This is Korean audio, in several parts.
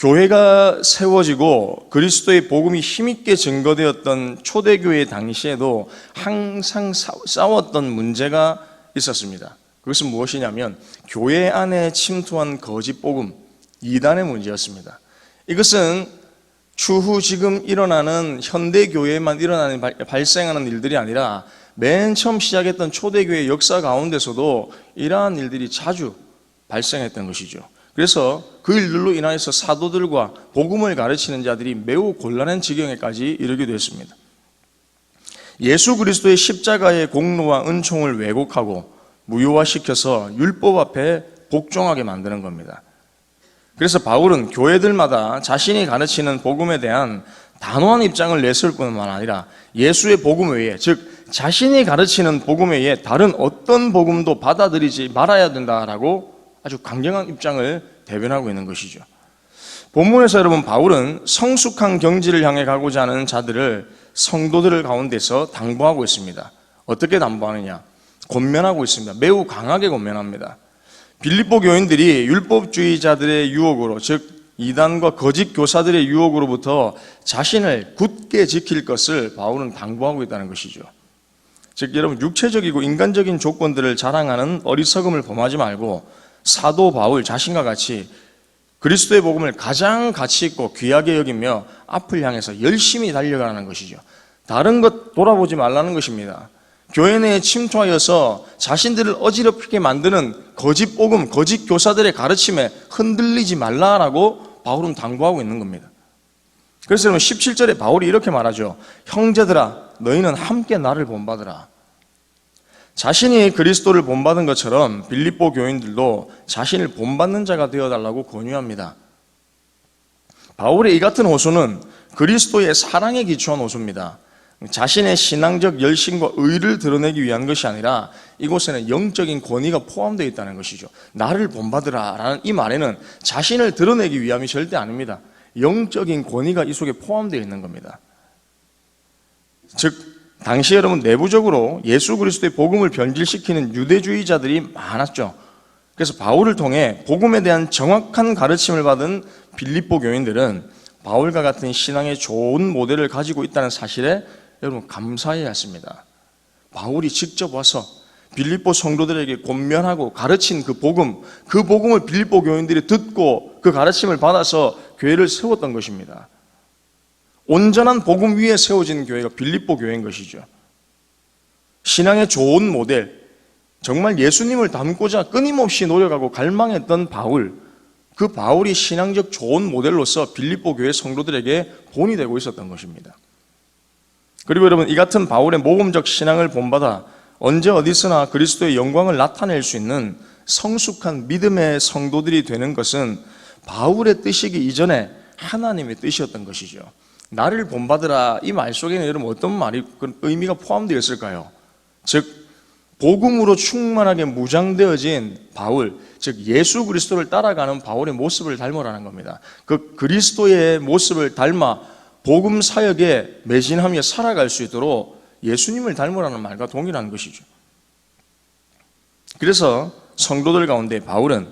교회가 세워지고 그리스도의 복음이 힘있게 증거되었던 초대교회 당시에도 항상 싸- 싸웠던 문제가 있었습니다. 그것은 무엇이냐면 교회 안에 침투한 거짓 복음, 이단의 문제였습니다. 이것은 추후 지금 일어나는 현대 교회만 일어나는 발- 발생하는 일들이 아니라 맨 처음 시작했던 초대교회 역사 가운데서도 이러한 일들이 자주 발생했던 것이죠. 그래서 그 일들로 인하여서 사도들과 복음을 가르치는 자들이 매우 곤란한 지경에까지 이르기도 했습니다. 예수 그리스도의 십자가의 공로와 은총을 왜곡하고 무효화시켜서 율법 앞에 복종하게 만드는 겁니다. 그래서 바울은 교회들마다 자신이 가르치는 복음에 대한 단호한 입장을 냈을 뿐만 아니라 예수의 복음 외에 즉 자신이 가르치는 복음 외에 다른 어떤 복음도 받아들이지 말아야 된다라고 아주 강경한 입장을 대변하고 있는 것이죠. 본문에서 여러분 바울은 성숙한 경지를 향해 가고자 하는 자들을 성도들 가운데서 당부하고 있습니다. 어떻게 당부하느냐? 권면하고 있습니다. 매우 강하게 권면합니다. 빌립보 교인들이 율법주의자들의 유혹으로 즉 이단과 거짓 교사들의 유혹으로부터 자신을 굳게 지킬 것을 바울은 당부하고 있다는 것이죠. 즉 여러분 육체적이고 인간적인 조건들을 자랑하는 어리석음을 범하지 말고 사도 바울 자신과 같이 그리스도의 복음을 가장 가치 있고 귀하게 여기며 앞을 향해서 열심히 달려가는 것이죠. 다른 것 돌아보지 말라는 것입니다. 교회 내에 침투하여서 자신들을 어지럽히게 만드는 거짓 복음, 거짓 교사들의 가르침에 흔들리지 말라라고 바울은 당부하고 있는 겁니다. 그래서 여러분 17절에 바울이 이렇게 말하죠. 형제들아 너희는 함께 나를 본받으라. 자신이 그리스도를 본받은 것처럼 빌립보 교인들도 자신을 본받는 자가 되어달라고 권유합니다. 바울의 이 같은 호소는 그리스도의 사랑에 기초한 호소입니다. 자신의 신앙적 열심과 의를 드러내기 위한 것이 아니라 이곳에는 영적인 권위가 포함되어 있다는 것이죠. 나를 본받으라 라는 이 말에는 자신을 드러내기 위함이 절대 아닙니다. 영적인 권위가 이 속에 포함되어 있는 겁니다. 즉, 당시 여러분 내부적으로 예수 그리스도의 복음을 변질시키는 유대주의자들이 많았죠. 그래서 바울을 통해 복음에 대한 정확한 가르침을 받은 빌립보 교인들은 바울과 같은 신앙의 좋은 모델을 가지고 있다는 사실에 여러분 감사해야 했습니다. 바울이 직접 와서 빌립보 성도들에게 권면하고 가르친 그 복음, 그 복음을 빌립보 교인들이 듣고 그 가르침을 받아서 교회를 세웠던 것입니다. 온전한 복음 위에 세워진 교회가 빌립보 교회인 것이죠. 신앙의 좋은 모델, 정말 예수님을 닮고자 끊임없이 노력하고 갈망했던 바울, 그 바울이 신앙적 좋은 모델로서 빌립보 교회 성도들에게 본이 되고 있었던 것입니다. 그리고 여러분 이 같은 바울의 모범적 신앙을 본받아 언제 어디서나 그리스도의 영광을 나타낼 수 있는 성숙한 믿음의 성도들이 되는 것은 바울의 뜻이기 이전에 하나님의 뜻이었던 것이죠. 나를 본받으라 이 말 속에는 여러분 어떤 말이 그 의미가 포함되어 있을까요? 즉 복음으로 충만하게 무장되어진 바울, 즉 예수 그리스도를 따라가는 바울의 모습을 닮으라는 겁니다. 그 그리스도의 모습을 닮아 복음 사역에 매진하며 살아갈 수 있도록 예수님을 닮으라는 말과 동일한 것이죠. 그래서 성도들 가운데 바울은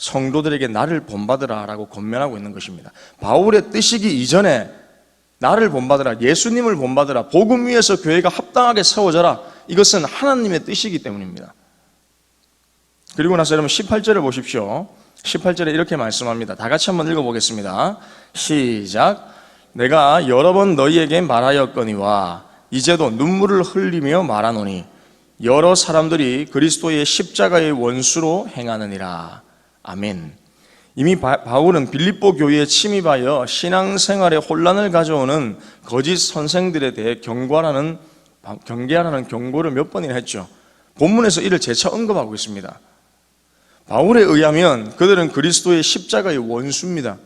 성도들에게 나를 본받으라라고 권면하고 있는 것입니다. 바울의 뜻이기 이전에 나를 본받으라, 예수님을 본받으라, 복음 위에서 교회가 합당하게 세워져라. 이것은 하나님의 뜻이기 때문입니다. 그리고 나서 여러분 18절을 보십시오. 18절에 이렇게 말씀합니다. 다 같이 한번 읽어보겠습니다. 시작. 내가 여러 번 너희에게 말하였거니와 이제도 눈물을 흘리며 말하노니 여러 사람들이 그리스도의 십자가의 원수로 행하느니라. 아멘. 이미 바, 바울은 빌립보 교회에 침입하여 신앙생활에 혼란을 가져오는 거짓 선생들에 대해 경고하라는 경계하라는 경고를 몇 번이나 했죠. 본문에서 이를 재차 언급하고 있습니다. 바울에 의하면 그들은 그리스도의 십자가의 원수입니다.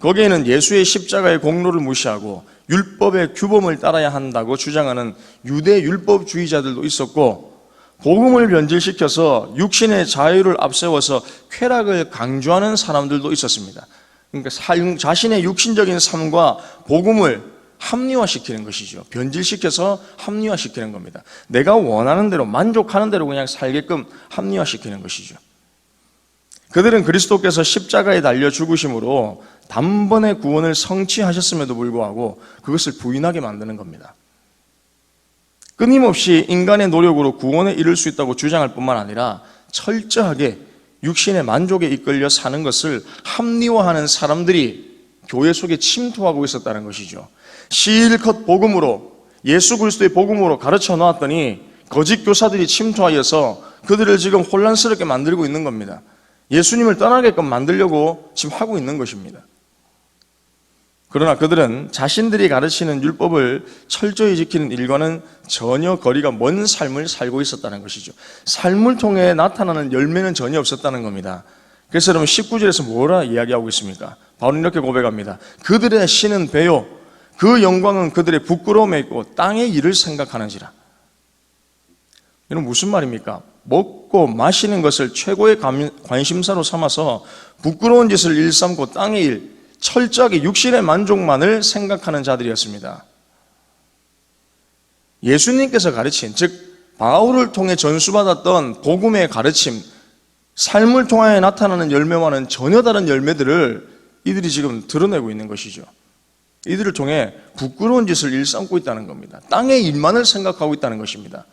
거기에는 예수의 십자가의 공로를 무시하고 율법의 규범을 따라야 한다고 주장하는 유대 율법주의자들도 있었고 복음을 변질시켜서 육신의 자유를 앞세워서 쾌락을 강조하는 사람들도 있었습니다. 그러니까 자신의 육신적인 삶과 복음을 합리화시키는 것이죠. 변질시켜서 합리화시키는 겁니다. 내가 원하는 대로 만족하는 대로 그냥 살게끔 합리화시키는 것이죠. 그들은 그리스도께서 십자가에 달려 죽으심으로 단번에 구원을 성취하셨음에도 불구하고 그것을 부인하게 만드는 겁니다. 끊임없이 인간의 노력으로 구원에 이를 수 있다고 주장할 뿐만 아니라 철저하게 육신의 만족에 이끌려 사는 것을 합리화하는 사람들이 교회 속에 침투하고 있었다는 것이죠. 실컷 복음으로 예수 그리스도의 복음으로 가르쳐 놓았더니 거짓 교사들이 침투하여서 그들을 지금 혼란스럽게 만들고 있는 겁니다. 예수님을 떠나게끔 만들려고 지금 하고 있는 것입니다. 그러나 그들은 자신들이 가르치는 율법을 철저히 지키는 일과는 전혀 거리가 먼 삶을 살고 있었다는 것이죠. 삶을 통해 나타나는 열매는 전혀 없었다는 겁니다. 그래서 여러분 19절에서 뭐라 이야기하고 있습니까? 바로 이렇게 고백합니다. 그들의 신은 배요. 그 영광은 그들의 부끄러움에 있고 땅의 일을 생각하는지라. 이건 무슨 말입니까? 먹고 마시는 것을 최고의 관심사로 삼아서 부끄러운 짓을 일삼고 땅의 일, 철저하게 육신의 만족만을 생각하는 자들이었습니다. 예수님께서 가르친, 즉, 바울을 통해 전수받았던 복음의 가르침, 삶을 통하여 나타나는 열매와는 전혀 다른 열매들을 이들이 지금 드러내고 있는 것이죠. 이들을 통해 부끄러운 짓을 일삼고 있다는 겁니다. 땅의 일만을 생각하고 있다는 것입니다.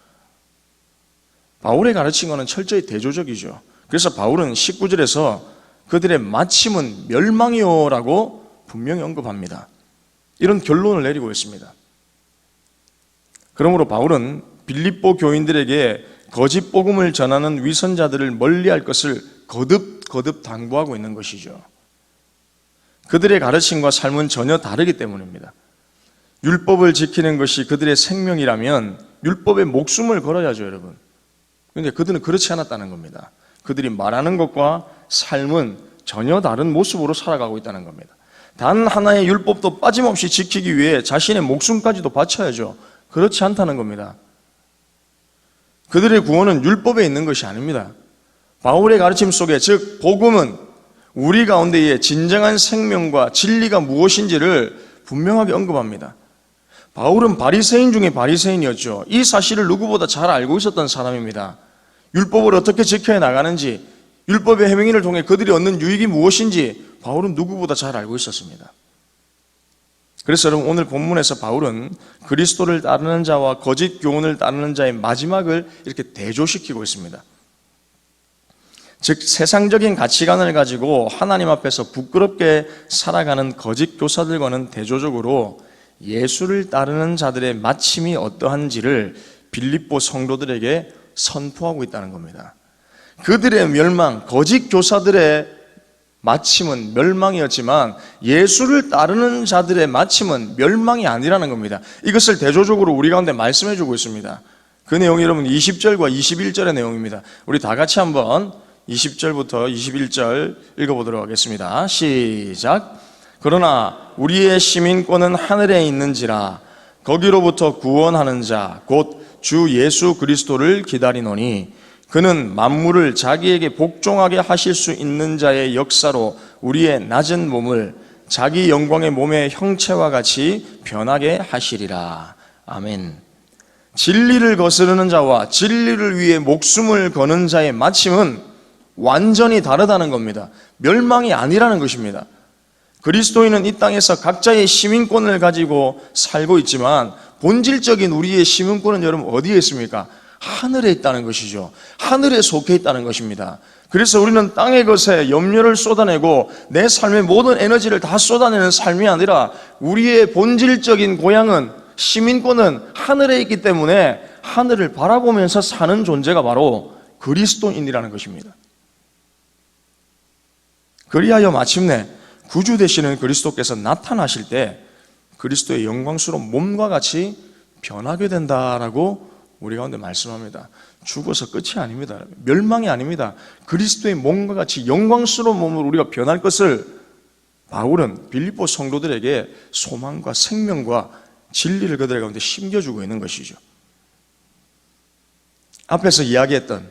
바울의 가르친 것은 철저히 대조적이죠. 그래서 바울은 19절에서 그들의 마침은 멸망이요라고 분명히 언급합니다. 이런 결론을 내리고 있습니다. 그러므로 바울은 빌립보 교인들에게 거짓 복음을 전하는 위선자들을 멀리할 것을 거듭 거듭 당부하고 있는 것이죠. 그들의 가르침과 삶은 전혀 다르기 때문입니다. 율법을 지키는 것이 그들의 생명이라면 율법에 목숨을 걸어야죠, 여러분. 그런데 그들은 그렇지 않았다는 겁니다. 그들이 말하는 것과 삶은 전혀 다른 모습으로 살아가고 있다는 겁니다. 단 하나의 율법도 빠짐없이 지키기 위해 자신의 목숨까지도 바쳐야죠. 그렇지 않다는 겁니다. 그들의 구원은 율법에 있는 것이 아닙니다. 바울의 가르침 속에 즉 복음은 우리 가운데의 진정한 생명과 진리가 무엇인지를 분명하게 언급합니다. 바울은 바리새인 중에 바리새인이었죠. 이 사실을 누구보다 잘 알고 있었던 사람입니다. 율법을 어떻게 지켜야 나가는지, 율법의 해명인을 통해 그들이 얻는 유익이 무엇인지 바울은 누구보다 잘 알고 있었습니다. 그래서 여러분 오늘 본문에서 바울은 그리스도를 따르는 자와 거짓 교훈을 따르는 자의 마지막을 이렇게 대조시키고 있습니다. 즉 세상적인 가치관을 가지고 하나님 앞에서 부끄럽게 살아가는 거짓 교사들과는 대조적으로 예수를 따르는 자들의 마침이 어떠한지를 빌립보 성도들에게 선포하고 있다는 겁니다. 그들의 멸망, 거짓 교사들의 마침은 멸망이었지만 예수를 따르는 자들의 마침은 멸망이 아니라는 겁니다. 이것을 대조적으로 우리 가운데 말씀해 주고 있습니다. 그 내용이 여러분 20절과 21절의 내용입니다. 우리 다 같이 한번 20절부터 21절 읽어보도록 하겠습니다. 시작. 그러나 우리의 시민권은 하늘에 있는지라 거기로부터 구원하는 자, 곧 주 예수 그리스도를 기다리노니 그는 만물을 자기에게 복종하게 하실 수 있는 자의 역사로 우리의 낮은 몸을 자기 영광의 몸의 형체와 같이 변하게 하시리라. 아멘. 진리를 거스르는 자와 진리를 위해 목숨을 거는 자의 마침은 완전히 다르다는 겁니다. 멸망이 아니라는 것입니다. 그리스도인은 이 땅에서 각자의 시민권을 가지고 살고 있지만 본질적인 우리의 시민권은 여러분 어디에 있습니까? 하늘에 있다는 것이죠. 하늘에 속해 있다는 것입니다. 그래서 우리는 땅의 것에 염려를 쏟아내고 내 삶의 모든 에너지를 다 쏟아내는 삶이 아니라 우리의 본질적인 고향은 시민권은 하늘에 있기 때문에 하늘을 바라보면서 사는 존재가 바로 그리스도인이라는 것입니다. 그리하여 마침내 구주 되시는 그리스도께서 나타나실 때 그리스도의 영광스러운 몸과 같이 변하게 된다라고 우리 가운데 말씀합니다. 죽어서 끝이 아닙니다. 멸망이 아닙니다. 그리스도의 몸과 같이 영광스러운 몸으로 우리가 변할 것을 바울은 빌립보 성도들에게 소망과 생명과 진리를 그들 가운데 심겨주고 있는 것이죠. 앞에서 이야기했던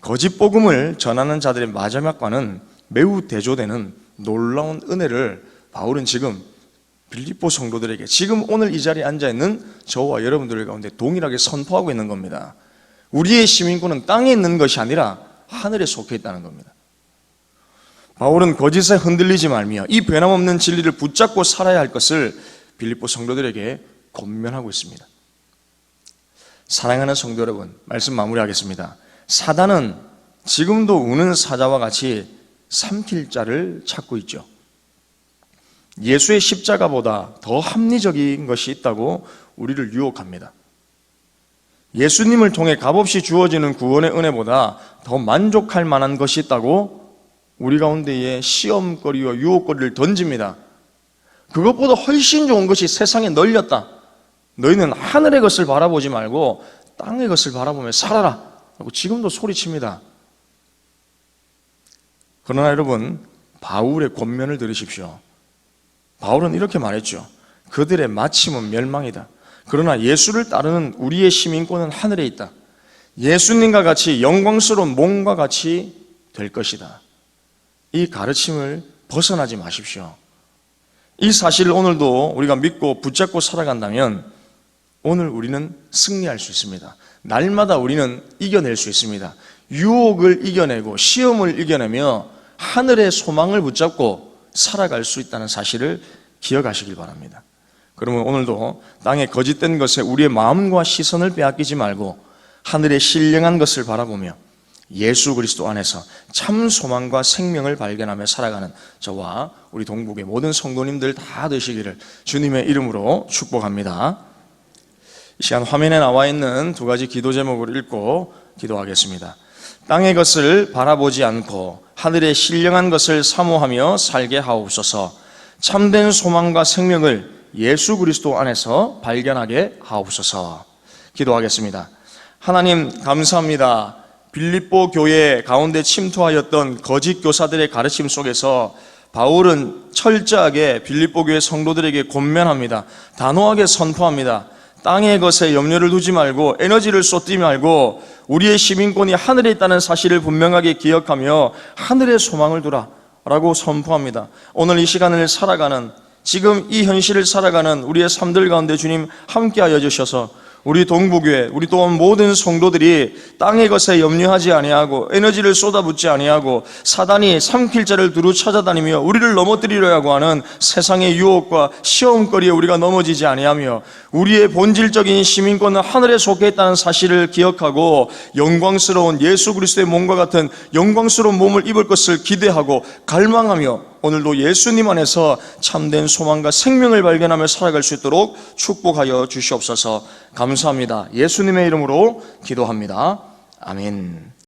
거짓 복음을 전하는 자들의 마지막과는 매우 대조되는 놀라운 은혜를 바울은 지금 빌립보 성도들에게 지금 오늘 이 자리에 앉아 있는 저와 여러분들 가운데 동일하게 선포하고 있는 겁니다. 우리의 시민권은 땅에 있는 것이 아니라 하늘에 속해 있다는 겁니다. 바울은 거짓에 흔들리지 말며 이 변함없는 진리를 붙잡고 살아야 할 것을 빌립보 성도들에게 권면하고 있습니다. 사랑하는 성도 여러분, 말씀 마무리하겠습니다. 사단은 지금도 우는 사자와 같이 삼킬 자를 찾고 있죠. 예수의 십자가보다 더 합리적인 것이 있다고 우리를 유혹합니다. 예수님을 통해 값없이 주어지는 구원의 은혜보다 더 만족할 만한 것이 있다고 우리 가운데에 시험거리와 유혹거리를 던집니다. 그것보다 훨씬 좋은 것이 세상에 널렸다. 너희는 하늘의 것을 바라보지 말고 땅의 것을 바라보며 살아라. 하고 지금도 소리칩니다. 그러나 여러분, 바울의 권면을 들으십시오. 바울은 이렇게 말했죠. 그들의 마침은 멸망이다. 그러나 예수를 따르는 우리의 시민권은 하늘에 있다. 예수님과 같이 영광스러운 몸과 같이 될 것이다. 이 가르침을 벗어나지 마십시오. 이 사실을 오늘도 우리가 믿고 붙잡고 살아간다면 오늘 우리는 승리할 수 있습니다. 날마다 우리는 이겨낼 수 있습니다. 유혹을 이겨내고 시험을 이겨내며 하늘의 소망을 붙잡고 살아갈 수 있다는 사실을 기억하시길 바랍니다. 그러면 오늘도 땅의 거짓된 것에 우리의 마음과 시선을 빼앗기지 말고 하늘의 신령한 것을 바라보며 예수 그리스도 안에서 참 소망과 생명을 발견하며 살아가는 저와 우리 동북의 모든 성도님들 다 되시기를 주님의 이름으로 축복합니다. 이 시간 화면에 나와 있는 두 가지 기도 제목을 읽고 기도하겠습니다. 땅의 것을 바라보지 않고 하늘의 신령한 것을 사모하며 살게 하옵소서. 참된 소망과 생명을 예수 그리스도 안에서 발견하게 하옵소서. 기도하겠습니다. 하나님 감사합니다. 빌립보 교회 가운데 침투하였던 거짓 교사들의 가르침 속에서 바울은 철저하게 빌립보 교회 성도들에게 권면합니다. 단호하게 선포합니다. 땅의 것에 염려를 두지 말고 에너지를 쏟지 말고 우리의 시민권이 하늘에 있다는 사실을 분명하게 기억하며 하늘의 소망을 두라 라고 선포합니다. 오늘 이 시간을 살아가는 지금 이 현실을 살아가는 우리의 삶들 가운데 주님 함께하여 주셔서 우리 동북교회, 우리 또한 모든 성도들이 땅의 것에 염려하지 아니하고 에너지를 쏟아붓지 아니하고 사단이 삼킬 자를 두루 찾아다니며 우리를 넘어뜨리려고 하는 세상의 유혹과 시험거리에 우리가 넘어지지 아니하며 우리의 본질적인 시민권은 하늘에 속해 있다는 사실을 기억하고 영광스러운 예수 그리스도의 몸과 같은 영광스러운 몸을 입을 것을 기대하고 갈망하며 오늘도 예수님 안에서 참된 소망과 생명을 발견하며 살아갈 수 있도록 축복하여 주시옵소서 감사합니다. 예수님의 이름으로 기도합니다. 아멘.